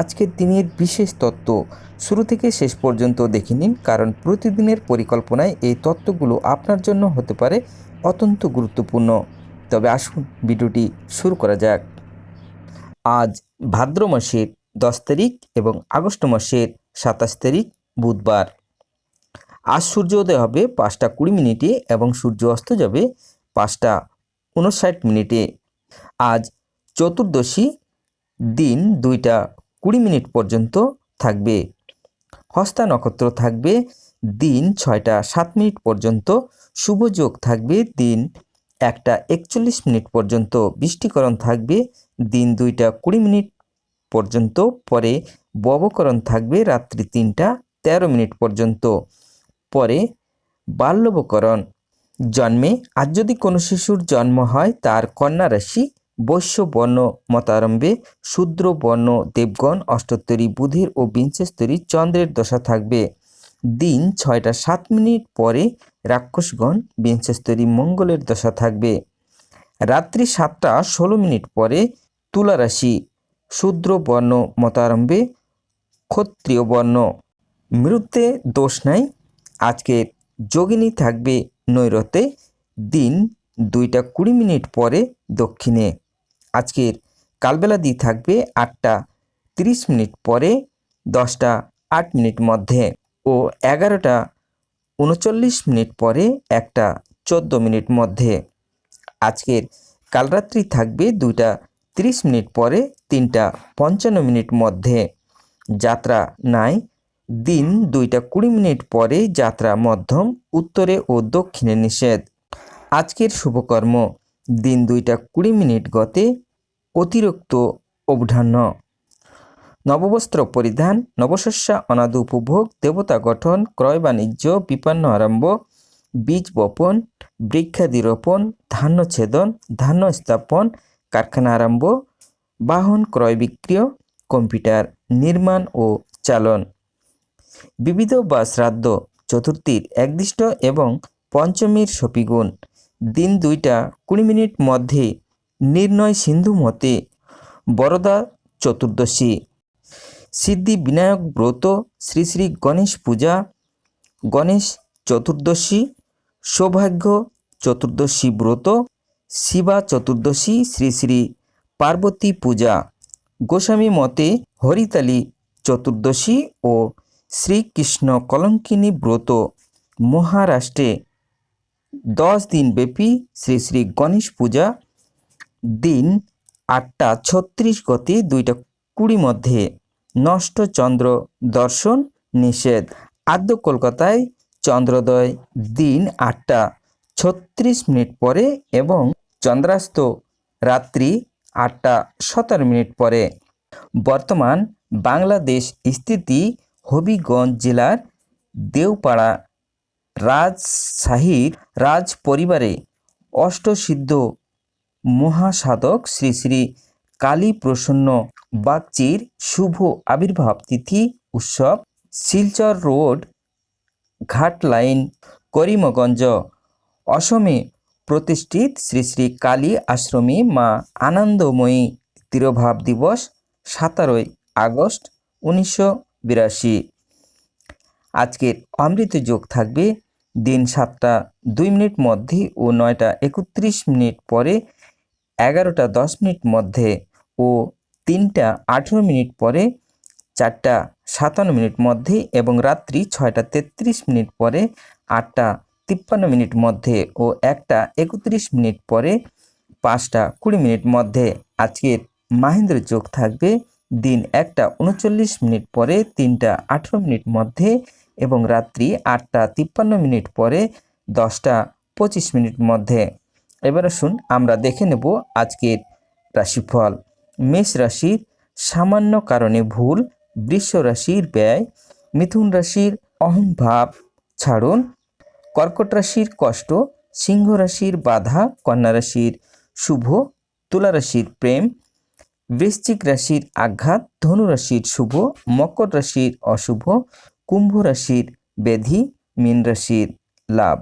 আজকের দিনের বিশেষ তত্ত্ব। শুরু থেকে শেষ পর্যন্ত দেখে নিন, কারণ প্রতিদিনের পরিকল্পনায় এই তত্ত্বগুলো আপনার জন্য হতে পারে অত্যন্ত গুরুত্বপূর্ণ। তবে আসুন ভিডিওটি শুরু করা যাক। আজ ভাদ্র মাসের দশ তারিখ এবং আগস্ট মাসের সাতাশ তারিখ, বুধবার। আজ সূর্যোদয় হবে পাঁচটা কুড়ি মিনিটে এবং সূর্য অস্ত যাবে পাঁচটা উনষাট মিনিটে। আজ চতুর্দশী দিন দুইটা কুড়ি মিনিট পর্যন্ত থাকবে। হস্তা নক্ষত্র থাকবে দিন ছয়টা সাত মিনিট পর্যন্ত শুভযোগ থাকবে দিন একটা একচল্লিশ মিনিট পর্যন্ত, বৃষ্টিকরণ থাকবে দিন দুইটা কুড়ি মিনিট পর্যন্ত, পরে ববকরণ থাকবে রাত্রি তিনটা তেরো মিনিট পর্যন্ত, পরে বাল্যবকরণ জন্মে। আজ যদি কোনো শিশুর জন্ম হয়, তার কন্যা রাশি বৈশ্য বর্ণ মতারম্ভে শূদ্র বর্ণ দেবগণ অষ্টোত্তরী বুধের ও বিংশস্তরী চন্দ্রের দশা থাকবে। দিন ছয়টা সাত মিনিট পরে রাক্ষসগণ বিংশস্তরী মঙ্গলের দশা থাকবে। রাত্রি সাতটা ষোলো মিনিট পরে তুলা রাশি শূদ্র বর্ণ মতারম্ভে ক্ষত্রিয় বর্ণ। মৃত্যে দোষ নাই, আজকের যোগিনী থাকবে নৈরতে। দিন দুইটা কুড়ি মিনিট পরে দক্ষিণে। আজকের কালবেলা দিয়ে থাকবে আটটা তিরিশ মিনিট পরে, দশটা আট মিনিট মধ্যে ও এগারোটা উনচল্লিশ মিনিট পরে, একটা চোদ্দ মিনিট মধ্যে। আজকের কালরাত্রি থাকবে দুইটা তিরিশ মিনিট পরে, তিনটা পঞ্চান্ন মিনিট মধ্যে। যাত্রা নাই, দিন দুইটা কুড়ি মিনিট পরে যাত্রা মধ্যম, উত্তরে ও দক্ষিণে নিষেধ। আজকের শুভকর্ম, দিন দুইটা কুড়ি মিনিট গতে অতিরিক্ত অবধান্য। নববস্ত্র পরিধান, নবশস্য, অনাদ উপভোগ, দেবতা গঠন, ক্রয় বাণিজ্য, বিপন্ন আরম্ভ, বীজ বপন বৃক্ষাদি রোপণ ধান্য ছেদন, ধান্য স্থাপন, কারখানা আরম্ভ, বাহন ক্রয় বিক্রিয়, কম্পিউটার নির্মাণ ও চালন। বিবিধ বা শ্রাদ্ধ চতুর্থীর একদিষ্ট এবং পঞ্চমীর সপিগুণ। দিন দুইটা কুড়ি মিনিট মধ্যে নির্ণয় সিন্ধু মতে বরদা চতুর্দশী। সিদ্ধি বিনায়ক ব্রত, শ্রী শ্রী গণেশ পূজা, গণেশ চতুর্দশী, সৌভাগ্য চতুর্দশী ব্রত, শিবা চতুর্দশী, শ্রী শ্রী পার্বতী পূজা। গোস্বামী মতে হরিতালি চতুর্দশী ও শ্রীকৃষ্ণ কলঙ্কিনী ব্রত। মহারাষ্ট্রে দশ দিন ব্যাপী শ্রী শ্রী গণেশ পূজা দিন আটটা ছত্রিশ গতি দুইটা কুড়ি মধ্যে নষ্ট চন্দ্র দর্শন নিষেধ। আদ্য কলকাতায় চন্দ্রোদয় দিন আটটা ছত্রিশ মিনিট পরে এবং চন্দ্রাস্ত রাত্রি আটটা সতেরো মিনিট পরে। বর্তমান বাংলাদেশ স্থিতি হবিগঞ্জ জেলার দেওপাড়া রাজশাহীর রাজ পরিবারে অষ্টসিদ্ধ মহাসাধক শ্রী শ্রী কালী প্রসন্ন বাগচির শুভ আবির্ভাব তিথি উৎসব শিলচর রোড, ঘাট লাইন, করিমগঞ্জ। অসমে প্রতিষ্ঠিত শ্রী শ্রী কালী আশ্রমে মা আনন্দময়ী তিরোভাব দিবস সতেরোই আগস্ট উনিশশো বিরাশি। আজকের অমৃত যোগ থাকবে দিন সাতটা দুই মিনিট মধ্যে ও নয়টা একত্রিশ মিনিট পরে এগারোটা দশ মিনিট মধ্যে ও তিনটা আঠেরো মিনিট পরে, চারটা সাতান্ন মিনিট মধ্যে এবং রাত্রি ছয়টা তেত্রিশ মিনিট পরে, আটটা তিপ্পান্ন মিনিট মধ্যে ও একটা একত্রিশ মিনিট পরে, পাঁচটা কুড়ি মিনিট মধ্যে আজকের মাহেন্দ্র যোগ থাকবে। দিন একটা উনচল্লিশ মিনিট পরে, তিনটা আঠেরো মিনিট মধ্যে এবং রাত্রি আটটা তিপ্পান্ন মিনিট পরে, দশটা পঁচিশ মিনিট মধ্যে। এবার আসুন আমরা দেখে নেব আজকের রাশিফল। মেষ রাশির সামান্য কারণে ভুল, বৃষ রাশির ব্যয়, মিথুন রাশির অহংভাব ছাড়ুন। কর্কট রাশির কষ্ট, সিংহ রাশির বাধা, কন্যা রাশির শুভ, তুলা রাশির প্রেম, বৃশ্চিক রাশির আঘাত, ধনু রাশির শুভ, মকর রাশির অশুভ, কুম্ভ রাশির ব্যাধি, মীন রাশির লাভ।